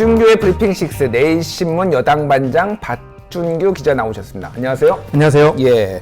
박준규의 브리핑 식스 내일신문 여당 반장 박준규 기자 나오셨습니다. 안녕하세요. 안녕하세요. 예.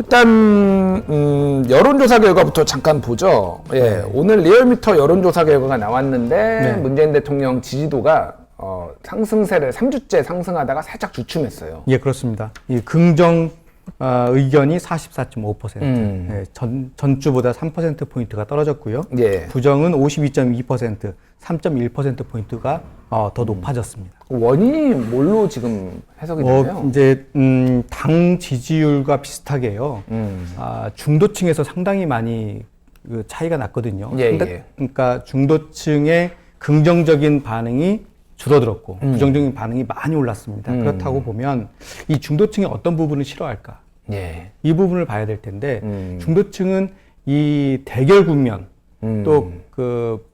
일단 음, 여론조사 결과부터 잠깐 보죠. 예, 오늘 리얼미터 여론조사 결과가 나왔는데 네. 문재인 대통령 지지도가 어, 상승세를 3주째 상승하다가 살짝 주춤했어요. 예, 그렇습니다. 이 긍정 어, 의견이 44.5%, 음. 예, 전, 전주보다 3%포인트가 떨어졌고요. 예. 부정은 52.2%, 3.1%포인트가 어, 더 높아졌습니다. 원인이 뭘로 지금 해석이 어, 되나요? 이제, 음, 당 지지율과 비슷하게요. 음. 아, 중도층에서 상당히 많이 그 차이가 났거든요. 예, 상당- 예. 그러니까 중도층의 긍정적인 반응이 줄어들었고 부정적인 반응이 많이 올랐습니다. 음. 그렇다고 보면 이 중도층이 어떤 부분을 싫어할까? 예. 이 부분을 봐야 될 텐데 음. 중도층은 이 대결 국면 음. 또그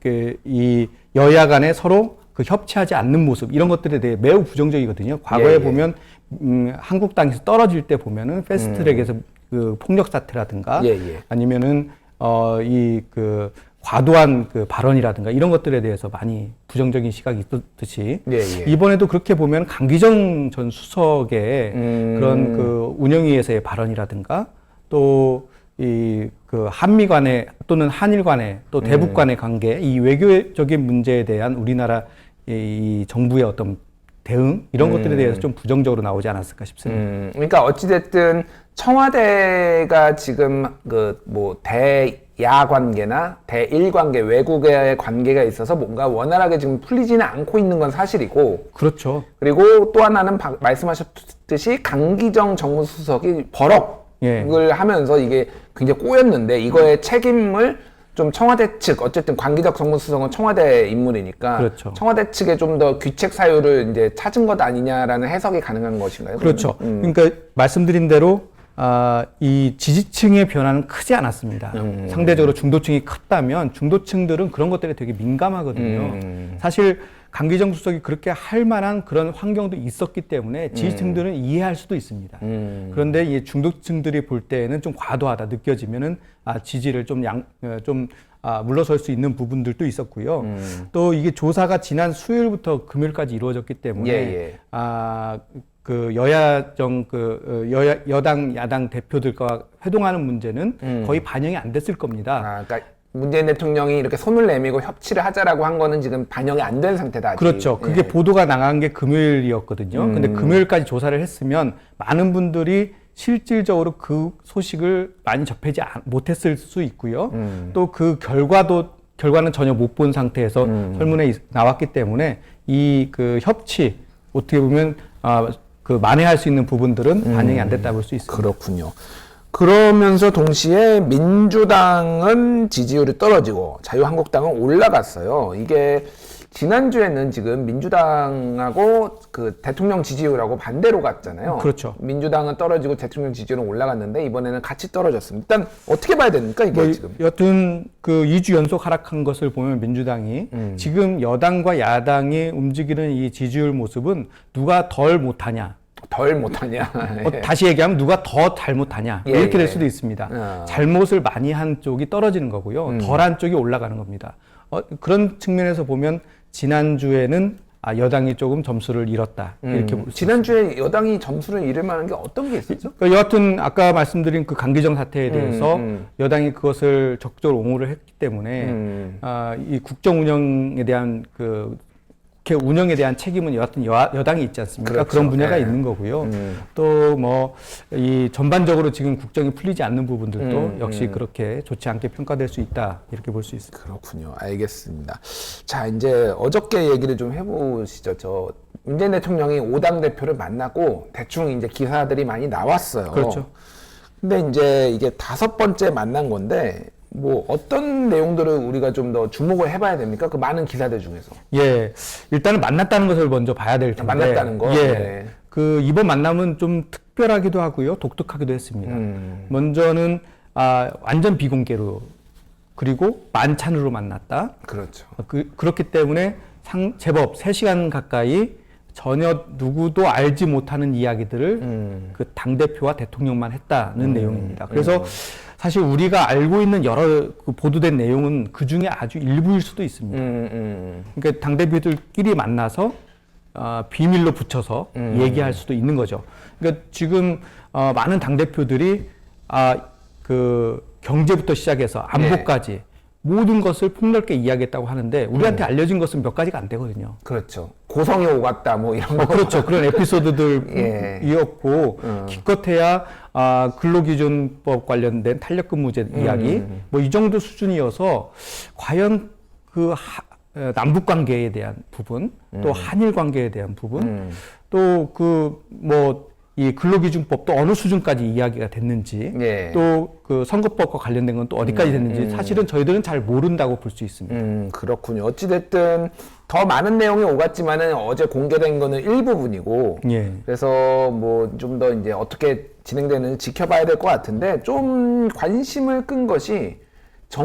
그, 이 여야 간에 서로 그 협치하지 않는 모습 이런 것들에 대해 매우 부정적이거든요. 과거에 예, 예. 보면 음, 한국당에서 떨어질 때 보면은 패스트트랙에서 그 폭력 사태라든가 음. 예, 예. 아니면은 어이 그 과도한 그 발언이라든가 이런 것들에 대해서 많이 부정적인 시각이 있었듯이 예, 예. 이번에도 그렇게 보면 강기정 전 수석의 음. 그런 그 운영위에서의 발언이라든가 또 이 그 한미 간의 또는 한일 간의 또 대북 음. 간의 관계 이 외교적인 문제에 대한 우리나라 이 정부의 어떤 대응 이런 것들에 대해서 좀 부정적으로 나오지 않았을까 싶습니다. 음, 그러니까 어찌 됐든 청와대가 지금 그 뭐 대 야 관계나 대일 관계, 외국의 관계가 있어서 뭔가 원활하게 지금 풀리지는 않고 있는 건 사실이고, 그렇죠. 그리고 또 하나는 바- 말씀하셨듯이 강기정 정무수석이 버럭을 예. 하면서 이게 굉장히 꼬였는데 이거의 책임을 좀 청와대 측 어쨌든 관기덕 정무수석은 청와대 인물이니까 그렇죠. 청와대 측에 좀더 귀책 사유를 이제 찾은 것 아니냐라는 해석이 가능한 것인가요? 그렇죠. 음. 그러니까 말씀드린 대로 아, 이 지지층의 변화는 크지 않았습니다. 음. 상대적으로 중도층이 컸다면 중도층들은 그런 것들에 되게 민감하거든요. 음. 사실 강기정 수석이 그렇게 할 만한 그런 환경도 있었기 때문에 지지층들은 이해할 수도 있습니다. 음. 그런데 이 중도층들이 볼 때는 좀 과도하다 느껴지면은 아, 지지를 좀 양, 어, 좀 아, 물러설 수 있는 부분들도 있었고요. 음. 또 이게 조사가 지난 수요일부터 금요일까지 이루어졌기 때문에 예, 예. 아, 그 여야정 그 어, 여야 여당 야당 대표들과 회동하는 문제는 음. 거의 반영이 안 됐을 겁니다. 아, 그러니까 문재인 대통령이 이렇게 손을 내밀고 협치를 하자라고 한 거는 지금 반영이 안 된 상태다. 아직. 그렇죠. 그게 예. 보도가 나간 게 금요일이었거든요. 근데 음. 금요일까지 조사를 했으면 많은 분들이 실질적으로 그 소식을 많이 접하지 않- 못했을 수 있고요. 음. 또그 결과도 결과는 전혀 못 본 상태에서 음. 설문에 있- 나왔기 때문에 이 그 협치 어떻게 보면 아, 그 만회할 수 있는 부분들은 반영이 안 됐다 볼 수 있습니다. 그렇군요. 그러면서 동시에 민주당은 지지율이 떨어지고 자유한국당은 올라갔어요. 이게 지난주에는 지금 민주당하고 그 대통령 지지율하고 반대로 갔잖아요. 그렇죠. 민주당은 떨어지고 대통령 지지율은 올라갔는데 이번에는 같이 떨어졌습니다. 일단 어떻게 봐야 됩니까 이게 뭐 지금? 여튼 그 2주 연속 하락한 것을 보면 민주당이 음. 지금 여당과 야당이 움직이는 이 지지율 모습은 누가 덜 못하냐 덜 못하냐? 어, 다시 얘기하면 누가 더 잘못하냐 예, 이렇게 예. 될 수도 있습니다. 어. 잘못을 많이 한 쪽이 떨어지는 거고요. 음. 덜한 쪽이 올라가는 겁니다. 어, 그런 측면에서 보면 지난주에는 아, 여당이 조금 점수를 잃었다 이렇게 음, 볼수 지난주에 여당이 점수를 잃을 만한 게 어떤 게 있었죠? 그러니까 여하튼 아까 말씀드린 그 강기정 사태에 대해서 음, 음. 여당이 그것을 적극적으로 옹호를 했기 때문에 음. 아, 이 국정 운영에 대한 그 국회 운영에 대한 책임은 여하튼 여, 여당이 있지 않습니까? 그렇죠. 그런 분야가 네. 있는 거고요. 음. 또뭐 이 전반적으로 지금 국정이 풀리지 않는 부분들도 음, 역시 음. 그렇게 좋지 않게 평가될 수 있다 이렇게 볼 수 있습니다. 그렇군요. 알겠습니다. 자, 이제 어저께 얘기를 좀 해보시죠. 저 문재인 대통령이 오당 대표를 만나고 대충 이제 기사들이 많이 나왔어요. 그렇죠. 근데 이제 이게 다섯 번째 만난 건데 뭐 어떤 내용들을 우리가 좀 더 주목을 해봐야 됩니까? 그 많은 기사들 중에서 예, 일단은 만났다는 것을 먼저 봐야 될 텐데. 만났다는 거? 예, 네. 그 이번 만남은 좀 특별하기도 하고요, 독특하기도 했습니다. 음. 먼저는 아, 완전 비공개로 그리고 만찬으로 만났다. 그렇죠. 그, 그렇기 때문에 상, 제법 3시간 가까이 전혀 누구도 알지 못하는 이야기들을 음. 그 당 대표와 대통령만 했다는 내용입니다. 그래서 사실 우리가 알고 있는 여러 그 보도된 내용은 그 중에 아주 일부일 수도 있습니다. 음, 음. 그러니까 당 대표들끼리 만나서 아, 비밀로 붙여서 음. 얘기할 수도 있는 거죠. 그러니까 지금 어, 많은 당 대표들이 아, 그 경제부터 시작해서 안보까지 모든 것을 폭넓게 이야기했다고 하는데 우리한테 음. 알려진 것은 몇 가지가 안 되거든요. 그렇죠. 고성이 오갔다 뭐 이런 거. 어, 그렇죠. 그런 예. 에피소드들이었고 음. 기껏해야 아, 근로기준법 관련된 탄력근무제 이야기 음. 뭐이 정도 수준이어서 과연 그 하, 에, 남북 관계에 대한 부분 또 한일 관계에 대한 부분 음. 또그 뭐 이 근로기준법도 어느 수준까지 이야기가 됐는지 예. 또그 선거법과 관련된 건 또 어디까지 됐는지 사실은 저희들은 잘 모른다고 볼 수 있습니다. 음, 그렇군요. 어찌됐든 더 많은 내용이 오갔지만은 어제 공개된 거는 일부분이고. 예. 그래서 뭐 좀 더 이제 어떻게 진행되는지 지켜봐야 될 것 같은데 좀 관심을 끈 것이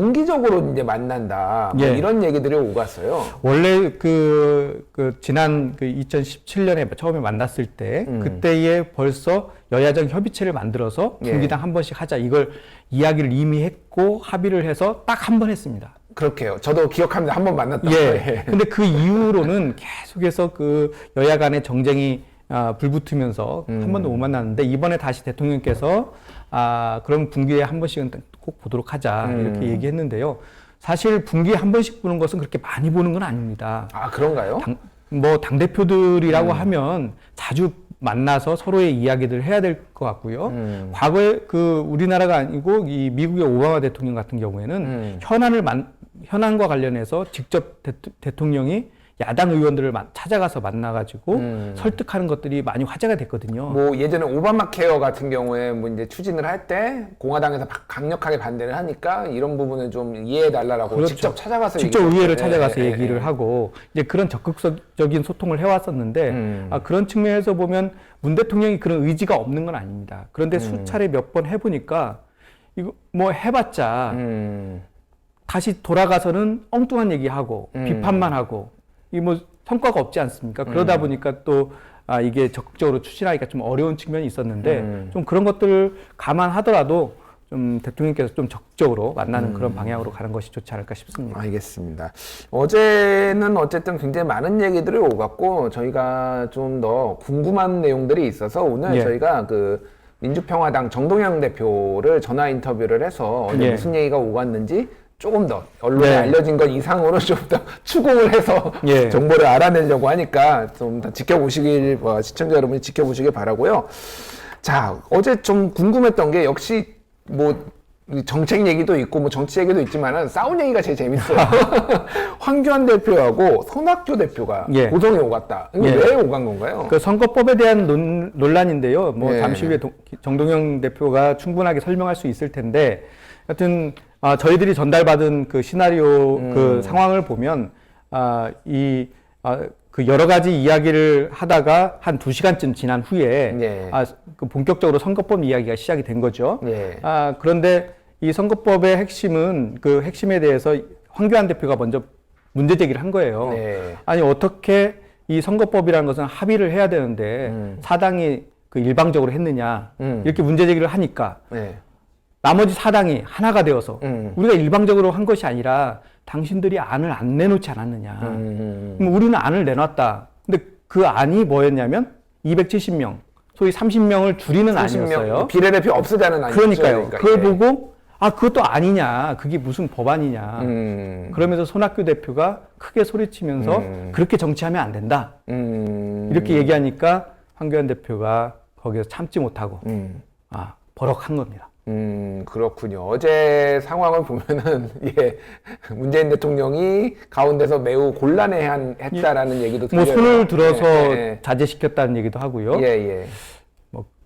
정기적으로 이제 만난다. 뭐 예. 이런 얘기들이 오갔어요. 원래 그, 그 지난 그 2017년에 처음에 만났을 때 그때에 벌써 여야정 협의체를 만들어서 예. 분기당 한 번씩 하자 이걸 이야기를 이미 했고 합의를 해서 딱 한 번 했습니다. 그렇게요. 저도 기억합니다. 한 번 만났다. 예. 근데 그 이후로는 계속해서 그 여야 간의 정쟁이 아, 불붙으면서 한 번도 못 만났는데 이번에 다시 대통령께서 아, 그럼 분기에 한 번씩은 꼭 보도록 하자 이렇게 얘기했는데요. 사실 분기에 한 번씩 보는 것은 그렇게 많이 보는 건 아닙니다. 아, 그런가요? 당, 뭐 당 대표들이라고 하면 자주 만나서 서로의 이야기를 해야 될 것 같고요. 음. 과거에 그 우리나라가 아니고 이 미국의 오바마 대통령 같은 경우에는 음. 현안을 만, 현안과 관련해서 직접 대, 통령이 야당 의원들을 마- 찾아가서 만나가지고 음. 설득하는 것들이 많이 화제가 됐거든요. 뭐 예전에 오바마 케어 같은 경우에 뭐 이제 추진을 할 때 공화당에서 박- 강력하게 반대를 하니까 이런 부분을 좀 이해해 달라라고 그렇죠. 직접 찾아가서 직접 의회를. 찾아가서 예, 예, 얘기를 예. 하고 이제 그런 적극적인 소통을 해왔었는데 음. 아, 그런 측면에서 보면 문 대통령이 그런 의지가 없는 건 아닙니다. 그런데 음. 수차례 몇 번 해보니까 이거 뭐 해봤자 음. 다시 돌아가서는 엉뚱한 얘기하고 음. 비판만 하고 이 뭐 성과가 없지 않습니까? 그러다 음. 보니까 또 아, 이게 적극적으로 추진하기가 좀 어려운 측면이 있었는데 음. 좀 그런 것들을 감안하더라도 좀 대통령께서 좀 적극적으로 만나는 음. 그런 방향으로 가는 것이 좋지 않을까 싶습니다. 알겠습니다. 어제는 어쨌든 굉장히 많은 얘기들이 오갔고 저희가 좀 더 궁금한 내용들이 있어서 오늘 예. 저희가 그 민주평화당 정동영 대표를 전화 인터뷰를 해서 어제 예. 무슨 얘기가 오갔는지 조금 더 언론에 네. 알려진 것 이상으로 좀 더 추궁을 해서 예. 정보를 알아내려고 하니까 좀 더 지켜보시길 어, 시청자 여러분이 지켜보시길 바라고요. 자 어제 좀 궁금했던 게 역시 뭐 정책 얘기도 있고 뭐 정치 얘기도 있지만은 싸운 얘기가 제일 재밌어요. 황교안 대표하고 손학규 대표가 예. 고성에 오갔다. 이게 예. 왜 오간 건가요? 그 선거법에 대한 논, 논란인데요. 뭐 예. 잠시 후에 동- 정동영 대표가 충분하게 설명할 수 있을 텐데, 하여튼 아, 저희들이 전달받은 그 시나리오 음. 그 상황을 보면 아, 이 아, 그 여러 가지 이야기를 하다가 한 두 시간쯤 지난 후에 예. 아, 그 본격적으로 선거법 이야기가 시작이 된 거죠. 예. 아, 그런데 이 선거법의 핵심은 그 핵심에 대해서 황교안 대표가 먼저 문제 제기를 한 거예요. 네. 아니 어떻게 이 선거법이라는 것은 합의를 해야 되는데 음. 사당이 그 일방적으로 했느냐 음. 이렇게 문제 제기를 하니까 네. 나머지 사당이 하나가 되어서 음. 우리가 일방적으로 한 것이 아니라 당신들이 안을 안 내놓지 않았느냐. 음. 그럼 우리는 안을 내놨다. 근데 그 안이 뭐였냐면 270명, 소위 30명을 줄이는 30명 아니었어요. 비례대표 없애자는 아니죠. 그러니까요. 그걸 예. 보고 아 그것도 아니냐. 그게 무슨 법안이냐. 음. 그러면서 손학규 대표가 크게 소리치면서 음. 그렇게 정치하면 안 된다. 음. 이렇게 얘기하니까 황교안 대표가 거기서 참지 못하고 음. 아 버럭한 겁니다. 음, 그렇군요. 어제 상황을 보면은, 예, 문재인 대통령이 가운데서 매우 곤란해 했다라는 얘기도 뭐 들려요. 손을 들어서 예, 자제시켰다는 얘기도 하고요. 예, 예, 뭐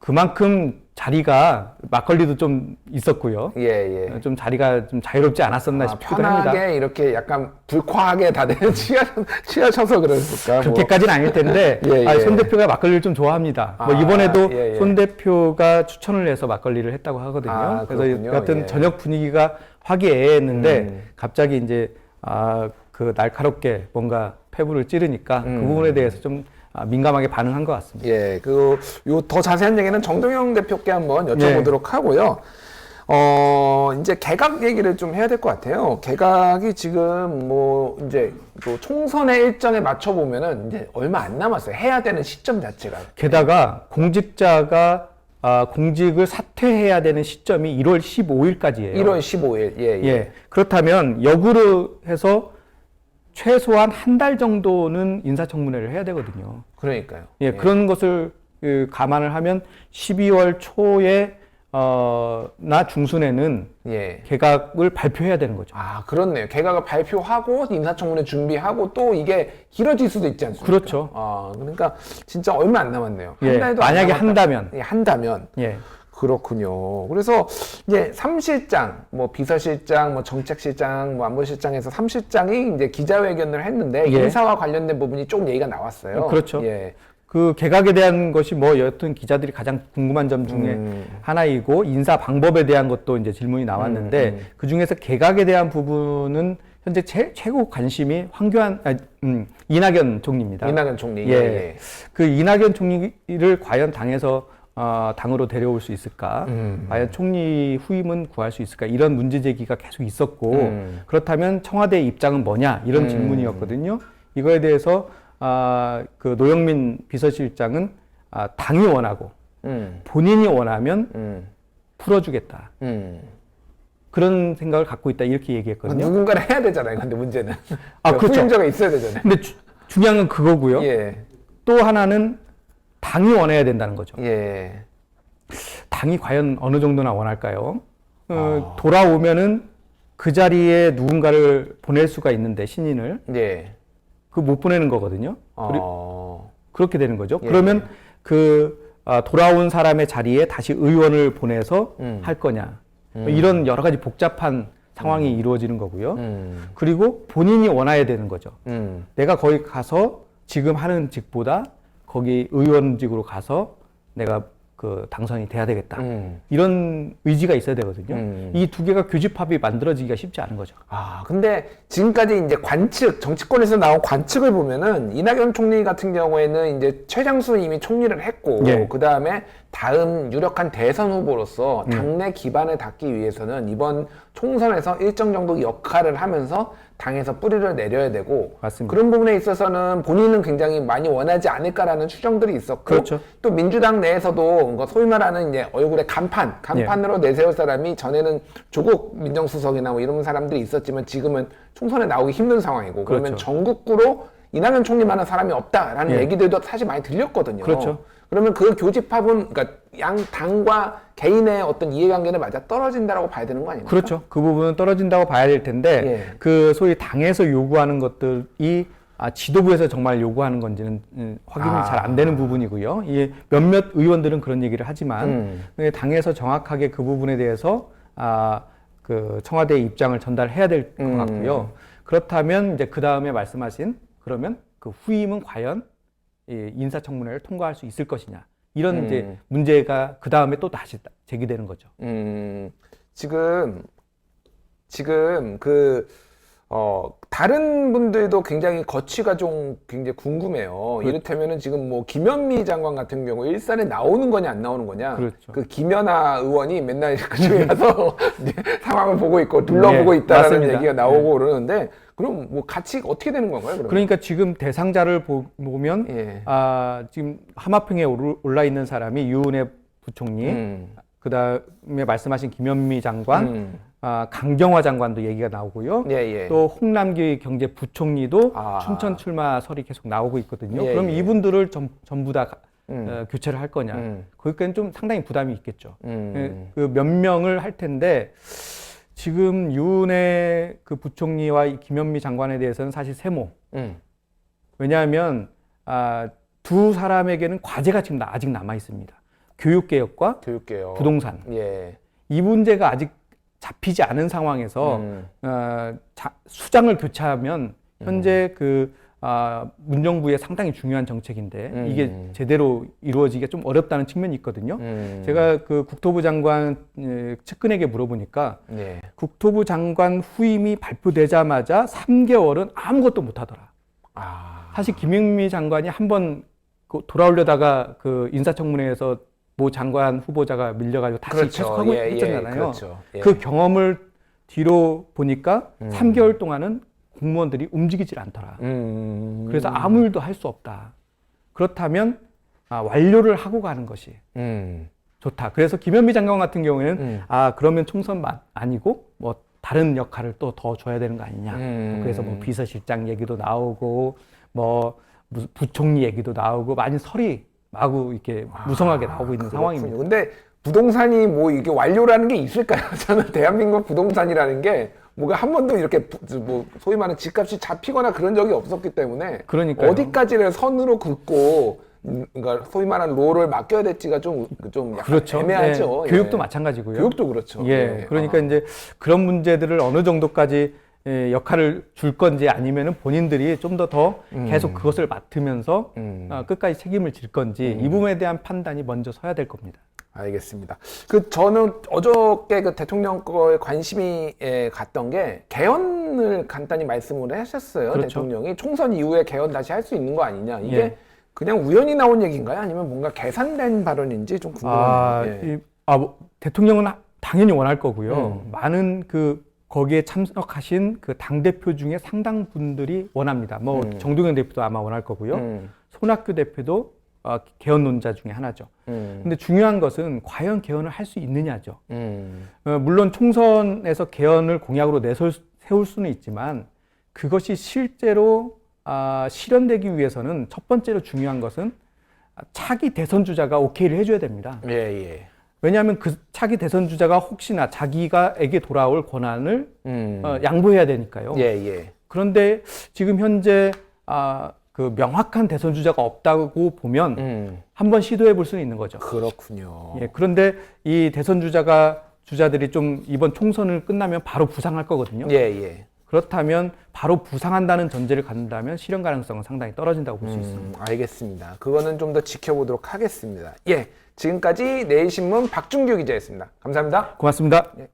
그만큼 자리가 막걸리도 좀 있었고요. 예, 예. 예. 좀 자리가 좀 자유롭지 않았었나 아, 싶기도 합니다. 편하게 이렇게 약간 불쾌하게 다들 치아, 치아쳐서 그랬을까? 뭐. 그렇게까지는 아닐 텐데 예, 아, 예. 손 대표가 막걸리를 좀 좋아합니다. 뭐 아, 이번에도 예, 예. 손 대표가 추천을 해서 막걸리를 했다고 하거든요. 아, 그래서 그렇군요. 여하튼 예. 저녁 분위기가 화기애애했는데 음. 갑자기 이제 아, 그 날카롭게 뭔가 패부를 찌르니까 음. 그 부분에 대해서 좀 아, 민감하게 반응한 것 같습니다. 예, 그, 요더 자세한 얘기는 정동영 대표께 한번 예. 여쭤보도록 하고요. 어, 이제 개각 얘기를 좀 해야 될 것 같아요. 개각이 지금 뭐, 이제 또 총선의 일정에 맞춰보면은 이제 얼마 안 남았어요. 해야 되는 시점 자체가. 게다가 공직자가 아, 공직을 사퇴해야 되는 시점이 1월 15일까지예요. 1월 15일. 예, 예. 예. 그렇다면 역으로 해서 최소한 한 달 정도는 인사청문회를 해야 되거든요. 그러니까요. 예, 그런 것을 그, 감안을 하면 12월 초에 어, 나 중순에는 예. 개각을 발표해야 되는 거죠. 아, 그렇네요. 개각을 발표하고 인사청문회 준비하고 또 이게 길어질 수도 있지 않습니까? 그렇죠. 아, 그러니까 진짜 얼마 안 남았네요. 한 예, 달도 안 만약에. 한다면. 예, 한다면. 예. 그렇군요. 그래서 이제 삼실장, 뭐 비서실장, 뭐 정책실장, 뭐 안보실장에서 삼실장이 이제 기자회견을 했는데 예. 인사와 관련된 부분이 조금 얘기가 나왔어요. 그렇죠. 예. 그 개각에 대한 것이 뭐 여튼 기자들이 가장 궁금한 점 중에 음. 하나이고 인사 방법에 대한 것도 이제 질문이 나왔는데 음, 그 중에서 개각에 대한 부분은 현재 제, 최고 관심이 황교안 아, 음, 이낙연 총리입니다. 이낙연 총리. 예. 예. 그 이낙연 총리를 과연 당에서 어, 당으로 데려올 수 있을까? 음. 과연 총리 후임은 구할 수 있을까? 이런 문제 제기가 계속 있었고 음. 그렇다면 청와대의 입장은 뭐냐? 이런 음. 질문이었거든요. 이거에 대해서 아, 그 노영민 비서실장은 아, 당이 원하고 음. 본인이 원하면 음. 풀어주겠다. 음. 그런 생각을 갖고 있다 이렇게 얘기했거든요. 누군가를 해야 되잖아요. 근데 문제는. 아, 그렇죠. 후임자가 있어야 되잖아요. 근데 주- 중요한 건 그거고요. 예. 또 하나는 당이 원해야 된다는 거죠. 예. 당이 과연 어느 정도나 원할까요? 아. 어, 돌아오면은 그 자리에 누군가를 보낼 수가 있는데 신인을 예. 그 못 보내는 거거든요. 어. 그렇게 되는 거죠. 예. 그러면 그 아, 돌아온 사람의 자리에 다시 의원을 보내서 음. 할 거냐 뭐 이런 여러 가지 복잡한 상황이 이루어지는 거고요. 음. 그리고 본인이 원해야 되는 거죠. 음. 내가 거기 가서 지금 하는 직보다 거기 의원직으로 가서 내가 그 당선이 돼야 되겠다. 음. 이런 의지가 있어야 되거든요. 음. 이두 개가 교집합이 만들어지기가 쉽지 않은 거죠. 아, 근데 지금까지 이제 관측, 정치권에서 나온 관측을 보면은 이낙연 총리 같은 경우에는 이제 최장수 이미 총리를 했고, 예. 그 다음에 다음 유력한 대선 음. 후보로서 당내 기반을 닦기 위해서는 이번 총선에서 일정 정도 역할을 하면서 당에서 뿌리를 내려야 되고, 맞습니다. 그런 부분에 있어서는 본인은 굉장히 많이 원하지 않을까라는 추정들이 있었고, 그렇죠. 또 민주당 내에서도 소위 말하는 이제 얼굴에 간판, 간판으로 내세울 사람이 전에는 조국 민정수석이나 뭐 이런 사람들이 있었지만 지금은 총선에 나오기 힘든 상황이고 그러면 그렇죠. 전국구로 이낙연 총리만한 사람이 없다라는 예. 얘기들도 사실 많이 들렸거든요. 그렇죠. 그러면 그 교집합은 그러니까 양 당과 개인의 어떤 이해관계는 맞아 떨어진다라고 봐야 되는 거 아닙니까? 그렇죠. 그 부분은 떨어진다고 봐야 될 텐데 예. 그 소위 당에서 요구하는 것들이 아, 지도부에서 정말 요구하는 건지는 음, 확인이 아. 잘안 되는 부분이고요. 이 몇몇 의원들은 그런 얘기를 하지만 음. 예, 당에서 정확하게 그 부분에 대해서 아, 그 청와대의 입장을 전달해야 될것 음. 같고요. 그렇다면 이제 그 다음에 말씀하신 그러면 그 후임은 과연 이 인사청문회를 통과할 수 있을 것이냐 이런 음. 이제 문제가 그 다음에 또 다시 제기되는 거죠. 음, 지금, 지금 그, 어, 다른 분들도 굉장히 거취가 좀 굉장히 궁금해요. 이를테면은 지금 뭐 김현미 장관 같은 경우 일산에 나오는 거냐 안 나오는 거냐. 그렇죠. 그 김연아 의원이 맨날 그쪽에 가서 상황을 보고 있고 둘러보고 네, 있다라는 맞습니다. 얘기가 나오고 그러는데 그럼 뭐 같이 어떻게 되는 건가요? 그러면? 그러니까 지금 대상자를 보, 보면 예. 아, 지금 하마평에 올라 있는 사람이 유은혜 부총리, 음. 그 다음에 말씀하신 김현미 장관, 음. 아, 강경화 장관도 얘기가 나오고요. 예, 예. 또 홍남기 경제부총리도 아. 춘천 출마설이 계속 나오고 있거든요. 예, 그럼 예. 이분들을 전, 전부 다 가- 음. 어, 교체를 할 거냐? 음. 거기까지는 좀 상당히 부담이 있겠죠. 음. 그몇 명을 할 텐데 지금 유은혜 그 부총리와 이 김현미 장관에 대해서는 사실 세모. 음. 왜냐하면 아, 두 사람에게는 과제가 지금 나- 아직 남아 있습니다. 교육 개혁과 교육계요. 부동산 예. 이 문제가 아직 잡히지 않은 상황에서 음. 어, 자- 수장을 교체하면 현재 그 아, 문정부의 상당히 중요한 정책인데 음. 이게 제대로 이루어지기가 좀 어렵다는 측면이 있거든요. 음. 제가 그 국토부 장관 에, 측근에게 물어보니까 예. 국토부 장관 후임이 발표되자마자 3개월은 아무것도 못 하더라. 아. 사실 김영미 장관이 한번 그 돌아오려다가 그 인사청문회에서 모 장관 후보자가 밀려가지고 다시 그렇죠. 계속 하고 예, 예, 했잖아요. 그렇죠. 예. 그 경험을 뒤로 보니까 음. 3개월 동안은 공무원들이 움직이질 않더라. 음. 그래서 아무 일도 할 수 없다. 그렇다면 아, 완료를 하고 가는 것이 음. 좋다. 그래서 김현미 장관 같은 경우에는 음. 아 그러면 총선만 아니고 뭐 다른 역할을 또 더 줘야 되는 거 아니냐. 음. 그래서 뭐 비서실장 얘기도 나오고 뭐 부총리 얘기도 나오고 많이 설이 마구 이렇게 무성하게 나오고 있는 아, 그렇군요. 상황입니다. 근데 부동산이 뭐 이게 완료라는 게 있을까요? 저는 대한민국 부동산이라는 게 뭐가 한 번도 이렇게 부- 뭐 소위 말하는 집값이 잡히거나 그런 적이 없었기 때문에 그러니까요. 어디까지를 선으로 긋고 음, 그러니까 소위 말하는 롤을 맡겨야 될지가 좀좀 약간 그렇죠. 애매하죠. 예, 예. 교육도 마찬가지고요. 교육도 그렇죠. 예, 그러니까 아. 이제 그런 문제들을 어느 정도까지 예, 역할을 줄 건지 아니면은 본인들이 좀 더더 계속 그것을 맡으면서 음. 어, 끝까지 책임을 질 건지 이 부분에 대한 판단이 먼저 서야 될 겁니다. 알겠습니다. 그 저는 어저께 그 대통령 거에 관심이 예, 갔던 게 개헌을 간단히 말씀을 하셨어요. 그렇죠. 대통령이 총선 이후에 개헌 다시 할 수 있는 거 아니냐. 이게 예. 그냥 우연히 나온 얘기인가요? 아니면 뭔가 계산된 발언인지 좀 아, 궁금해요. 예. 이- 아, 뭐, 대통령은 하- 당연히 원할 거고요. 음. 많은 그 거기에 참석하신 그 당 대표 중에 상당 분들이 원합니다. 뭐 음. 정동현 대표도 아마 원할 거고요. 음, 손학규 대표도 어, 개헌론자 중에 하나죠. 음, 근데 중요한 것은 과연 개헌을 할 수 있느냐죠. 음, 어, 물론 총선에서 개헌을 공약으로 내세울 수- 세울 수는 있지만 그것이 실제로 아, 실현되기 위해서는 첫 번째로 중요한 것은 차기 대선 주자가 오케이를 해줘야 됩니다. 예, 예. 왜냐하면 그 차기 대선 주자가 혹시나 자기가에게 돌아올 권한을 음, 어, 양보해야 되니까요. 예, 예. 그런데 지금 현재 아, 그 명확한 대선 주자가 없다고 보면 음, 한번 시도해 볼 수는 있는 거죠. 그렇군요. 예, 그런데 이 대선 주자가 주자들이 좀 이번 총선을 끝나면 바로 부상할 거거든요. 예, 예. 그렇다면 바로 부상한다는 전제를 갖는다면 실현 가능성은 상당히 떨어진다고 볼수 있습니다. 음, 알겠습니다. 그거는 좀 더 지켜보도록 하겠습니다. 예. 지금까지 내일신문 박준규 기자였습니다. 감사합니다. 고맙습니다. 예.